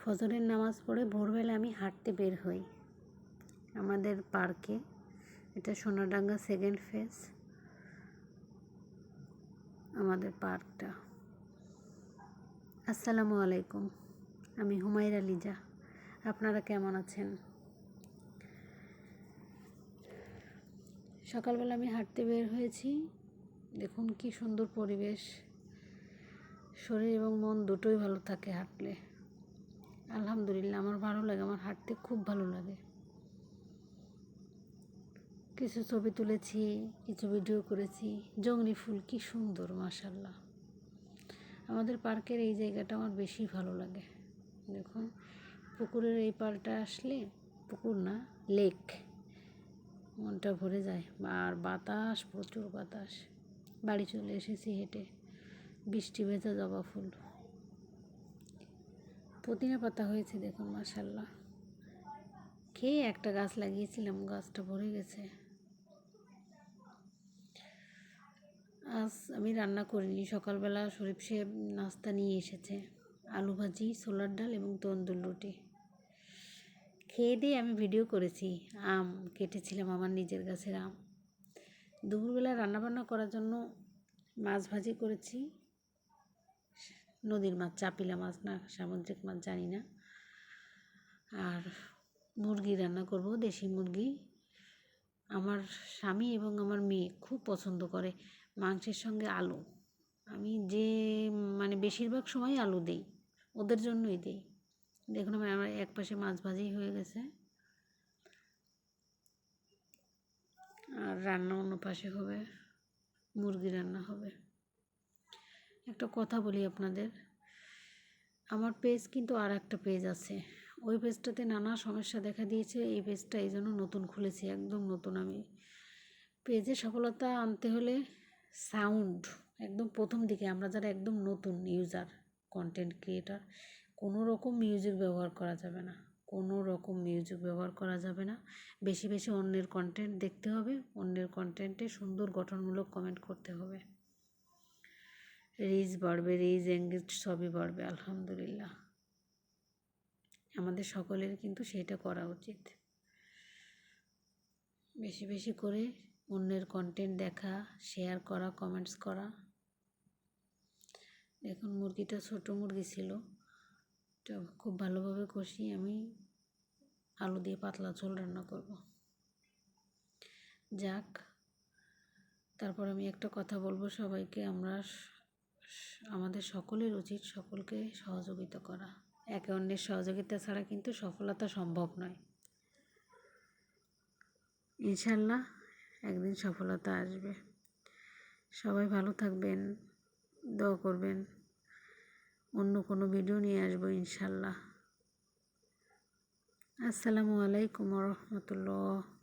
ফজরের নামাজ পড়ে ভোরবেলা আমি হাঁটতে বের হই আমাদের পার্কে। এটা সোনাডাঙ্গা সেকেন্ড ফেজ আমাদের পার্কটা। আসসালামু আলাইকুম, আমি হুমায়রা লিজা। আপনারা কেমন আছেন? সকালবেলা আমি হাঁটতে বের হয়েছি। দেখুন কি সুন্দর পরিবেশ। শরীর এবং মন দুটোই ভালো থাকে হাঁটলে। আলহামদুলিল্লাহ, আমার ভালো লাগে, আমার হাঁটতে খুব ভালো লাগে। কিছু ছবি তুলেছি, কিছু ভিডিও করেছি, জংলি ফুল কি সুন্দর মাশাল্লাহ আমাদের পার্কের এই জায়গাটা আমার বেশি ভালো লাগে। দেখুন, পুকুরের এই পাড়টা আসলে পুকুর না লেক মনটা ভরে যায়, আর বাতাস, প্রচুর বাতাস। বাড়ি চলে এসেছি হেঁটে, বৃষ্টি ভেজা জবা ফুল। পুদিনা পাতা হয়েছে দেখুন মাসাল্লাহ খেয়ে একটা গাছ লাগিয়েছিলাম, গাছটা ভরে গেছে। আজ আমি রান্না করিনি, সকালবেলা শরীফ সাহেব নাস্তা নিয়ে এসেছে, আলু ভাজি, ছোলার ডাল এবং তন্দুর রুটি। খেয়ে দিয়ে আমি ভিডিও করেছি, আম কেটেছিলাম আমার নিজের গাছের আম। দুপুরবেলা রান্নাবান্না করার জন্য মাছ ভাজি করেছি নদীর মাছ, চাপিলা মাছ না, সামুদ্রিক মাছ জানি না। আর মুরগি রান্না করব, দেশি মুরগি। আমার স্বামী এবং আমার মেয়ে খুব পছন্দ করে মাংসের সঙ্গে আলু। আমি যে মানে বেশিরভাগ সময় আলু দিই, ওদের জন্যই দিই। দেখুন আমার আমার এক পাশে মাছ ভাজি হয়ে গেছে। আর রান্না অন্য পাশে হবে, মুরগি রান্না হবে। একটা কথা বলি আপনাদের। আমার পেজ কিন্তু আর একটা পেজ আছে। ওই পেজটাতে নানা সমস্যা দেখা দিয়েছে। এই পেজটা এই জন্য নতুন খুলেছি, একদম নতুন আমি। পেজে সফলতা আনতে হলে সাউন্ড একদম প্রথম দিকে, আমরা যারা একদম নতুন ইউজার কন্টেন্ট ক্রিয়েটার কোনো রকম মিউজিক ব্যবহার করা যাবে না। কোনো রকম মিউজিক ব্যবহার করা যাবে না। বেশি বেশি অন্যের কন্টেন্ট দেখতে হবে, অন্যের কন্টেন্টে সুন্দর গঠনমূলক কমেন্ট করতে হবে। রিচ বাড়বে রিচ এঙ্গেজ সবই বাড়বে, আলহামদুলিল্লাহ। আমাদের সকলের কিন্তু সেটা করা উচিত। বেশি বেশি করে অন্যের কন্টেন্ট দেখা শেয়ার করা কমেন্টস করা। দেখুন, মুরগিটা ছোট মুরগি ছিল। এটা খুব ভালোভাবে কষি আমি আলু দিয়ে পাতলা ঝোল রান্না করব। যাক, তারপর আমি একটা কথা বলব সবাইকে। আমরা আমাদের সকলের উচিত সকলকে সহযোগিতা করা। একে অন্যের সহযোগিতা ছাড়া কিন্তু সফলতা সম্ভব নয়। ইনশাল্লাহ একদিন সফলতা আসবে। সবাই ভালো থাকবেন, দোয়া করবেন। অন্য কোনো ভিডিও নিয়ে আসব ইনশাল্লাহ। আসসালামু আলাইকুম রহমতুল্লাহ।